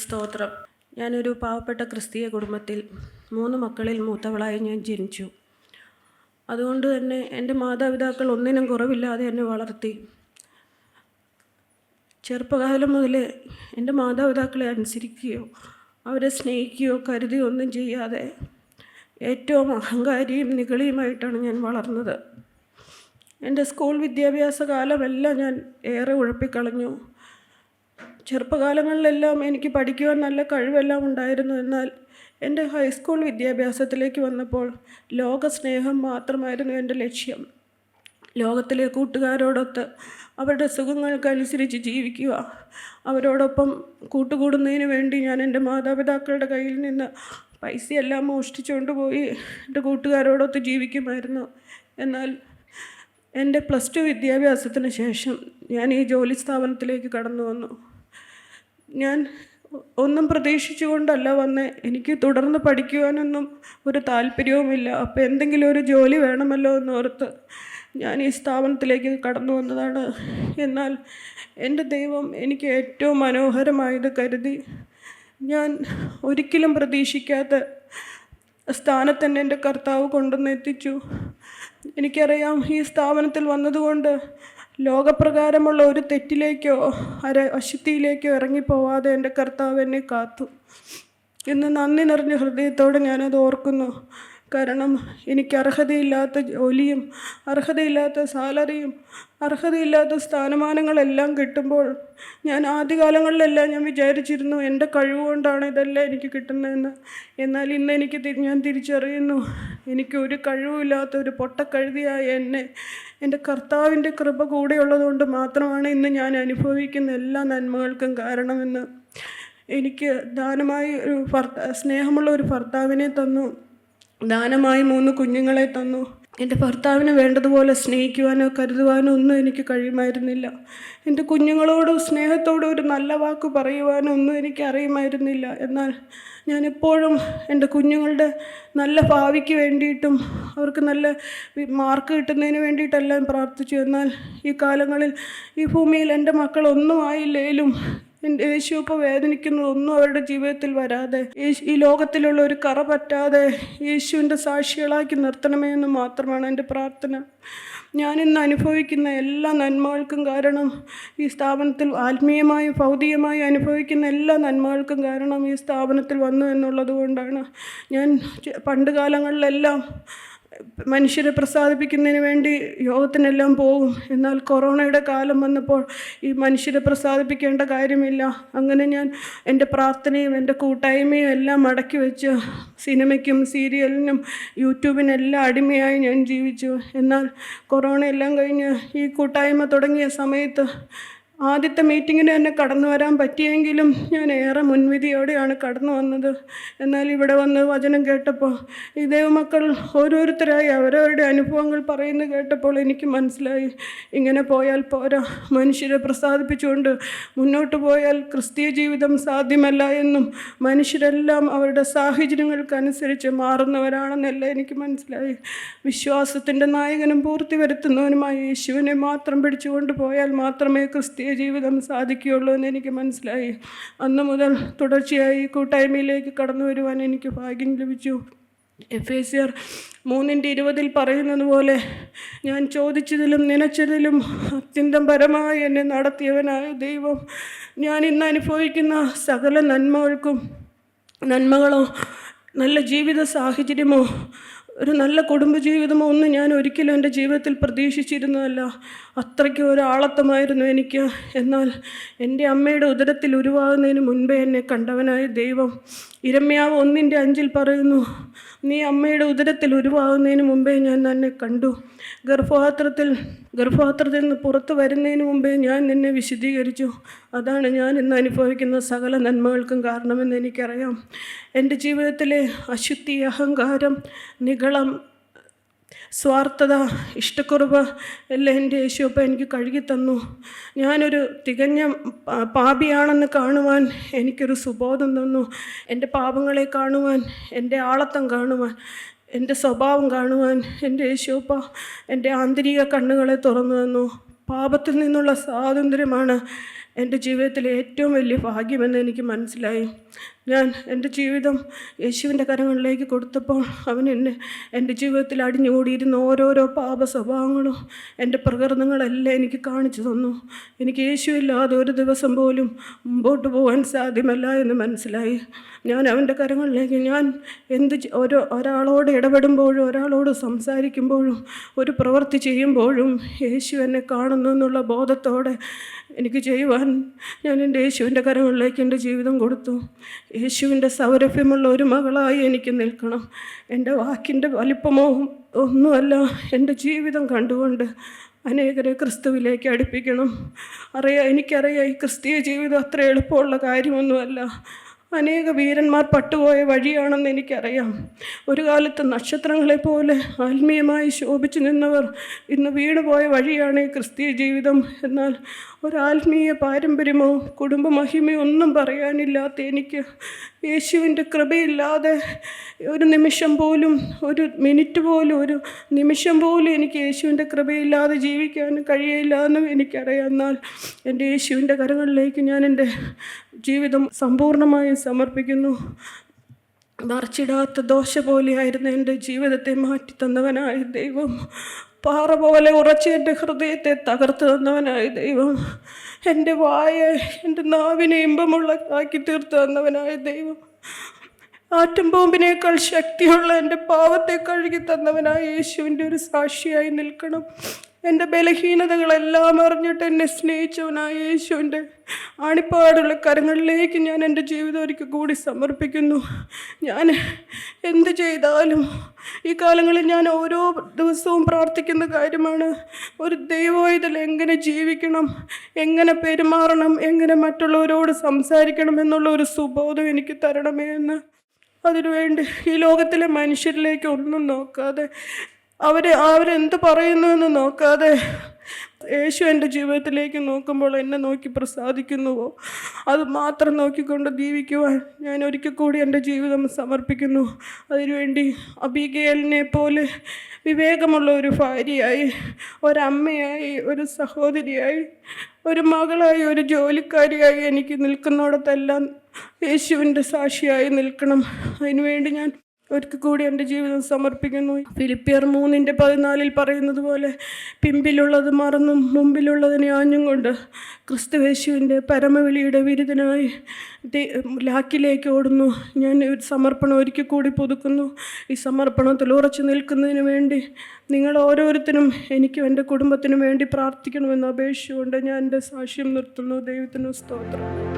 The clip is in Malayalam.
സ്തോത്രം. ഞാനൊരു പാവപ്പെട്ട ക്രിസ്തീയ കുടുംബത്തിൽ മൂന്ന് മക്കളിൽ മൂത്തവളായി ഞാൻ ജനിച്ചു. അതുകൊണ്ട് തന്നെ എന്റെ മാതാപിതാക്കൾ ഒന്നിനും കുറവില്ലാതെ എന്നെ വളർത്തി. ചെറുപ്പകാലം മുതൽ എന്റെ മാതാപിതാക്കളെ അനുസരിക്കുകയോ അവരെ സ്നേഹിക്കുകയോ കരുതിയോ ഒന്നും ചെയ്യാതെ ഏറ്റവും അഹങ്കാരിയും നിഗളിയുമായിട്ടാണ് ഞാൻ വളർന്നത്. എന്റെ സ്കൂൾ വിദ്യാഭ്യാസ കാലമെല്ലാം ഞാൻ ഏറെ ഉഴപ്പിക്കളഞ്ഞു. ചെറുപ്പകാലങ്ങളിലെല്ലാം എനിക്ക് പഠിക്കുവാൻ നല്ല കഴിവെല്ലാം ഉണ്ടായിരുന്നു എന്നാൽ എന്റെ ഹൈസ്കൂൾ വിദ്യാഭ്യാസത്തിലേക്ക് വന്നപ്പോൾ ലോകസ്നേഹം മാത്രമായിരുന്നു എന്റെ ലക്ഷ്യം. ലോകത്തിലെ കൂട്ടുകാരോടൊത്ത് അവരുടെ സുഖങ്ങൾക്കനുസരിച്ച് ജീവിക്കുക. അവരോടൊപ്പം കൂട്ടുകൂടുന്നതിന് വേണ്ടി ഞാൻ എന്റെ മാതാപിതാക്കളുടെ കയ്യിൽ നിന്ന് പൈസയെല്ലാം മോഷ്ടിച്ചുകൊണ്ട് പോയി എന്റെ കൂട്ടുകാരോടൊത്ത് ജീവിക്കുമായിരുന്നു. എന്നാൽ എന്റെ പ്ലസ് ടു വിദ്യാഭ്യാസത്തിന് ശേഷം ഞാൻ ഈ ജോലി സ്ഥാപനത്തിലേക്ക് കടന്നു വന്നു ഞാൻ ഒന്നും പ്രതീക്ഷിച്ചുകൊണ്ടല്ല വന്ന്. എനിക്ക് തുടർന്ന് പഠിക്കുവാനൊന്നും ഒരു താല്പര്യവുമില്ല. അപ്പോൾ എന്തെങ്കിലും ഒരു ജോലി വേണമല്ലോ എന്ന് ഓർത്ത് ഞാൻ ഈ സ്ഥാപനത്തിലേക്ക് കടന്നു വന്നതാണ്. എന്നാൽ എന്റെ ദൈവം എനിക്ക് ഏറ്റവും മനോഹരമായത് കരുതി ഞാൻ ഒരിക്കലും പ്രതീക്ഷിക്കാത്ത സ്ഥാനത്ത് തന്നെ എന്റെ കർത്താവ് കൊണ്ടുവന്ന് എത്തിച്ചു എനിക്കറിയാം ഈ സ്ഥാപനത്തിൽ വന്നതുകൊണ്ട് ലോകപ്രകാരമുള്ള ഒരു തെറ്റിലേക്കോ അര അശുദ്ധിയിലേക്കോ ഇറങ്ങിപ്പോവാതെ എന്റെ കർത്താവ് എന്നെ കാത്തു. എന്ന് നന്ദി നിറഞ്ഞ ഹൃദയത്തോടെ ഞാനത് ഓർക്കുന്നു. കാരണം എനിക്ക് അർഹതയില്ലാത്ത ജോലിയും അർഹതയില്ലാത്ത സാലറിയും അർഹതയില്ലാത്ത സ്ഥാനമാനങ്ങളെല്ലാം കിട്ടുമ്പോൾ ഞാൻ ആദ്യകാലങ്ങളിലെല്ലാം ഞാൻ വിചാരിച്ചിരുന്നു എന്റെ കഴിവുകൊണ്ടാണ് ഇതെല്ലാം എനിക്ക് കിട്ടുന്നതെന്ന്. എന്നാൽ ഇന്ന് എനിക്ക് ഞാൻ തിരിച്ചറിയുന്നു എനിക്ക് ഒരു കഴിവുമില്ലാത്ത ഒരു പൊട്ടക്കഴുതിയായ എന്നെ എന്റെ കർത്താവിന്റെ കൃപ കൂടെയുള്ളതുകൊണ്ട് മാത്രമാണ് ഇന്ന് ഞാൻ അനുഭവിക്കുന്ന എല്ലാ നന്മകൾക്കും കാരണമെന്ന്. എനിക്ക് ദാനമായി ഒരു ഭർത്ത സ്നേഹമുള്ള ഒരു ഭർത്താവിനെ തന്നു. ദാനമായി മൂന്ന് കുഞ്ഞുങ്ങളെ തന്നു. എന്റെ ഭർത്താവിനെ വേണ്ടതുപോലെ സ്നേഹിക്കുവാനോ കരുതുവാനോ ഒന്നും എനിക്ക് കഴിയുമായിരുന്നില്ല. എന്റെ കുഞ്ഞുങ്ങളോട് സ്നേഹത്തോടെ ഒരു നല്ല വാക്ക് പറയുവാനോ ഒന്നും എനിക്ക് അറിയുമായിരുന്നില്ല. എന്നാൽ ഞാൻ എപ്പോഴും എന്റെ കുഞ്ഞുങ്ങളുടെ നല്ല ഭാവിക്ക് വേണ്ടിയിട്ടും അവർക്ക് നല്ല മാർക്ക് കിട്ടുന്നതിന് വേണ്ടിയിട്ടെല്ലാം പ്രാർത്ഥിച്ചു. എന്നാൽ ഈ കാലങ്ങളിൽ ഈ ഭൂമിയിൽ എന്റെ മക്കളൊന്നും ആയില്ലേലും എന്റെ വേദനിക്കുന്നതൊന്നും അവരുടെ ജീവിതത്തിൽ വരാതെ ഈ ലോകത്തിലുള്ള ഒരു കറ പറ്റാതെ യേശുവിന്റെ സാക്ഷികളാക്കി നിർത്തണമേ എന്ന് മാത്രമാണ് എന്റെ പ്രാർത്ഥന. ഞാനിന്ന് അനുഭവിക്കുന്ന എല്ലാ നന്മകൾക്കും കാരണം ഈ സ്ഥാപനത്തിൽ ആത്മീയമായും ഭൗതികമായും അനുഭവിക്കുന്ന എല്ലാ നന്മകൾക്കും കാരണം ഈ സ്ഥാപനത്തിൽ വന്നു എന്നുള്ളത് കൊണ്ടാണ്. ഞാൻ പണ്ട് കാലങ്ങളിലെല്ലാം മനുഷ്യരെ പ്രസാദിപ്പിക്കുന്നതിന് വേണ്ടി യോഗത്തിനെല്ലാം പോകും. എന്നാൽ കൊറോണയുടെ കാലം വന്നപ്പോൾ ഈ മനുഷ്യരെ പ്രസാദിപ്പിക്കേണ്ട കാര്യമില്ല. അങ്ങനെ ഞാൻ എന്റെ പ്രാർത്ഥനയും എന്റെ കൂട്ടായ്മയും എല്ലാം മടക്കി വെച്ച് സിനിമയ്ക്കും സീരിയലിനും യൂട്യൂബിനെല്ലാം അടിമയായി ഞാൻ ജീവിച്ചു. എന്നാൽ കൊറോണ എല്ലാം കഴിഞ്ഞ് ഈ കൂട്ടായ്മ തുടങ്ങിയ സമയത്ത് ആദ്യത്തെ മീറ്റിങ്ങിന് തന്നെ കടന്നു വരാൻ പറ്റിയെങ്കിലും ഞാൻ ഏറെ മുൻവിധിയോടെയാണ് കടന്നു വന്നത്. എന്നാൽ ഇവിടെ വന്ന് വചനം കേട്ടപ്പോൾ ഈ ദൈവമക്കൾ ഓരോരുത്തരായി അവരവരുടെ അനുഭവങ്ങൾ പറയുന്നത് കേട്ടപ്പോൾ എനിക്ക് മനസ്സിലായി. ഇങ്ങനെ പോയാൽ പോരാ. മനുഷ്യരെ പ്രസാദിപ്പിച്ചുകൊണ്ട് മുന്നോട്ട് പോയാൽ ക്രിസ്തീയ ജീവിതം സാധ്യമല്ല എന്നും മനുഷ്യരെല്ലാം അവരുടെ സാഹചര്യങ്ങൾക്കനുസരിച്ച് മാറുന്നവരാണെന്നല്ല എനിക്ക് മനസ്സിലായി. വിശ്വാസത്തിന്റെ നായകനും പൂർത്തി വരുത്തുന്നവനുമായി യേശുവിനെ മാത്രം പിടിച്ചുകൊണ്ട് പോയാൽ മാത്രമേ ക്രിസ്തീയ ജീവിതം സാധിക്കുകയുള്ളൂ എന്ന് എനിക്ക് മനസ്സിലായി. അന്ന് മുതൽ തുടർച്ചയായി കൂട്ടായ്മയിലേക്ക് കടന്നു വരുവാൻ എനിക്ക് ഭാഗ്യം ലഭിച്ചു. എഫ് എ സിയർ മൂന്നിന്റെ ഇരുപതിൽ പറയുന്നത് പോലെ ഞാൻ ചോദിച്ചതിലും നനച്ചതിലും അത്യന്തം പരമായി എന്നെ നടത്തിയവനായ ദൈവം. ഞാൻ ഇന്ന് അനുഭവിക്കുന്ന സകല നന്മകൾക്കും നന്മകളോ നല്ല ജീവിത സാഹചര്യമോ ഒരു നല്ല കുടുംബജീവിതമോ ഒന്നും ഞാൻ ഒരിക്കലും എന്റെ ജീവിതത്തിൽ പ്രതീക്ഷിച്ചിരുന്നതല്ല. അത്രയ്ക്ക് ഒരാളത്തമായിരുന്നു എനിക്ക്. എന്നാൽ എന്റെ അമ്മയുടെ ഉദരത്തിൽ ഉരുവാകുന്നതിന് മുൻപേ എന്നെ കണ്ടവനായ ദൈവം ഇരമ്യാവ് ഒന്നിന്റെ അഞ്ചിൽ പറയുന്നു നീ അമ്മയുടെ ഉദരത്തിൽ ഉരുവാകുന്നതിന് മുമ്പേ ഞാൻ നിന്നെ കണ്ടു. ഗർഭപാത്രത്തിൽ ഗർഭപാത്രത്തിൽ നിന്ന് പുറത്തു വരുന്നതിന് മുമ്പേ ഞാൻ നിന്നെ വിശദീകരിച്ചു അതാണ് ഞാൻ ഇന്ന് അനുഭവിക്കുന്ന സകല നന്മകൾക്കും കാരണമെന്ന് എനിക്കറിയാം. എന്റെ ജീവിതത്തിലെ അശുദ്ധി അഹങ്കാരം നിഗളം സ്വാർത്ഥത ഇഷ്ടക്കുറവ് എല്ലാം എന്റെ യേശുപ്പ എനിക്ക് കഴുകി തന്നു ഞാനൊരു തികഞ്ഞ പാപിയാണെന്ന് കാണുവാൻ എനിക്കൊരു സുബോധം തന്നു. എന്റെ പാപങ്ങളെ കാണുവാൻ എന്റെ ആളത്തം കാണുവാൻ എന്റെ സ്വഭാവം കാണുവാൻ എന്റെ യേശുപ്പ എന്റെ ആന്തരിക കണ്ണുകളെ തുറന്നു തന്നു. പാപത്തിൽ നിന്നുള്ള സ്വാതന്ത്ര്യമാണ് എന്റെ ജീവിതത്തിലെ ഏറ്റവും വലിയ ഭാഗ്യമെന്ന് എനിക്ക് മനസ്സിലായി. ഞാൻ എന്റെ ജീവിതം യേശുവിന്റെ കരങ്ങളിലേക്ക് കൊടുത്തപ്പോൾ അവൻ എന്നെ എന്റെ ജീവിതത്തിൽ അടിഞ്ഞുകൂടിയിരുന്ന ഓരോരോ പാപ സ്വഭാവങ്ങളും എന്റെ പ്രകൃതങ്ങളെല്ലാം എനിക്ക് കാണിച്ചു തന്നു. എനിക്ക് യേശുവില്ലാതെ ഒരു ദിവസം പോലും മുമ്പോട്ട് പോകാൻ സാധ്യമല്ല എന്ന് മനസ്സിലായി. ഞാൻ അവന്റെ കരങ്ങളിലേക്ക് ഞാൻ എന്ത് ഓരോ ഒരാളോട് ഇടപെടുമ്പോഴും ഒരാളോട് സംസാരിക്കുമ്പോഴും ഒരു പ്രവൃത്തി ചെയ്യുമ്പോഴും യേശു എന്നെ കാണുന്നു എന്നുള്ള ബോധത്തോടെ എനിക്ക് ചെയ്യുവാൻ ഞാൻ എന്റെ യേശുവിന്റെ കരങ്ങളിലേക്ക് എന്റെ ജീവിതം കൊടുത്തു. യേശുവിന്റെ സൗരഭ്യമുള്ള ഒരു മകളായി എനിക്ക് നിൽക്കണം. എന്റെ വാക്കിന്റെ വലിപ്പമോ ഒന്നുമല്ല. എന്റെ ജീവിതം കണ്ടുകൊണ്ട് അനേകരെ ക്രിസ്തുവിലേക്ക് അടുപ്പിക്കണം. അറിയാം എനിക്കറിയാം ഈ ക്രിസ്തീയ ജീവിതം അത്ര എളുപ്പമുള്ള കാര്യമൊന്നുമല്ല. അനേക വീരന്മാർ പട്ടുപോയ വഴിയാണെന്ന് എനിക്കറിയാം. ഒരു കാലത്ത് നക്ഷത്രങ്ങളെപ്പോലെ ആത്മീയമായി ശോഭിച്ചു നിന്നവർ ഇന്ന് വീണുപോയ വഴിയാണ് ഈ ക്രിസ്തീയ ജീവിതം. എന്നാൽ ഒരാത്മീയ പാരമ്പര്യമോ കുടുംബമഹിമയോ ഒന്നും പറയാനില്ലാത്ത എനിക്ക് യേശുവിന്റെ കൃപയില്ലാതെ ഒരു നിമിഷം പോലും ഒരു മിനിറ്റ് പോലും ഒരു നിമിഷം പോലും എനിക്ക് യേശുവിന്റെ കൃപയില്ലാതെ ജീവിക്കാൻ കഴിയില്ല എന്നും എനിക്കറിയാം. എന്നാൽ എന്റെ യേശുവിന്റെ കരങ്ങളിലേക്ക് ഞാൻ എന്റെ ജീവിതം സമ്പൂർണമായും സമർപ്പിക്കുന്നു. മറിച്ചിടാത്ത ദോശ പോലെയായിരുന്നു എന്റെ ജീവിതത്തെ മാറ്റി തന്നവനായ ദൈവം. പാറ പോലെ ഉറച്ച് എന്റെ ഹൃദയത്തെ തകർത്തു തന്നവനായ ദൈവം. എന്റെ വായ എന്റെ നാവിനെ ഇമ്പമുള്ള ആക്കി തീർത്തു തന്നവനായ ദൈവം. ആറ്റം ബോംബിനേക്കാൾ ശക്തിയുള്ള എന്റെ പാവത്തെ കഴുകി തന്നവനായ യേശുവിന്റെ ഒരു സാക്ഷിയായി നിൽക്കണം. എന്റെ ബലഹീനതകളെല്ലാം അറിഞ്ഞിട്ട് എന്നെ സ്നേഹിച്ചവനായ യേശുവിന്റെ ആണിപ്പാടുള്ള കരങ്ങളിലേക്ക് ഞാൻ എന്റെ ജീവിതം ഒരിക്കൽ കൂടി സമർപ്പിക്കുന്നു. ഞാൻ എന്ത് ചെയ്താലും ഈ കാലങ്ങളിൽ ഞാൻ ഓരോ ദിവസവും പ്രാർത്ഥിക്കുന്ന കാര്യമാണ്. ഒരു ദൈവമായതിൽ എങ്ങനെ ജീവിക്കണം എങ്ങനെ പെരുമാറണം എങ്ങനെ മറ്റുള്ളവരോട് സംസാരിക്കണം എന്നുള്ള ഒരു സുബോധം എനിക്ക് തരണമേ എന്ന്. അതിനുവേണ്ടി ഈ ലോകത്തിലെ മനുഷ്യരിലേക്ക് ഒന്നും നോക്കാതെ അവർ അവരെന്ത് പറയുന്നു എന്ന് നോക്കാതെ യേശു എന്റെ ജീവിതത്തിലേക്ക് നോക്കുമ്പോൾ എന്നെ നോക്കി പ്രസാദിക്കുന്നുവോ? അത് മാത്രം നോക്കിക്കൊണ്ട് ജീവിക്കുവാൻ ഞാൻ ഒരിക്കൽ കൂടി എന്റെ ജീവിതം സമർപ്പിക്കുന്നു. അതിനുവേണ്ടി അബിഗേലിനെ പോലെ വിവേകമുള്ള ഒരു ഭാര്യയായി ഒരമ്മയായി ഒരു സഹോദരിയായി ഒരു മകളായി ഒരു ജോലിക്കാരിയായി എനിക്ക് നിൽക്കുന്നിടത്തെല്ലാം യേശുവിന്റെ സാക്ഷിയായി നിൽക്കണം. അതിനുവേണ്ടി ഞാൻ ഒരിക്കൽ കൂടി എന്റെ ജീവിതം സമർപ്പിക്കുന്നു. ഫിലിപ്പിയർ മൂന്നിന്റെ പതിനാലിൽ പറയുന്നത് പോലെ പിമ്പിലുള്ളത് മറന്നും മുമ്പിലുള്ളതിനെ ആഞ്ഞും കൊണ്ട് ക്രിസ്തുവേശുവിന്റെ പരമവിളിയുടെ വിരുദ്ധനായി ലാക്കിലേക്ക് ഓടുന്നു. ഞാൻ ഒരു സമർപ്പണം ഒരിക്കൽ കൂടി പുതുക്കുന്നു. ഈ സമർപ്പണത്തിൽ ഉറച്ചു നിൽക്കുന്നതിന് വേണ്ടി നിങ്ങൾ ഓരോരുത്തരും എനിക്കും എന്റെ കുടുംബത്തിനും വേണ്ടി പ്രാർത്ഥിക്കണമെന്ന് അപേക്ഷിച്ചുകൊണ്ട് ഞാൻ എന്റെ സാക്ഷ്യം നിർത്തുന്നു. ദൈവത്തിനു സ്തോത്രം.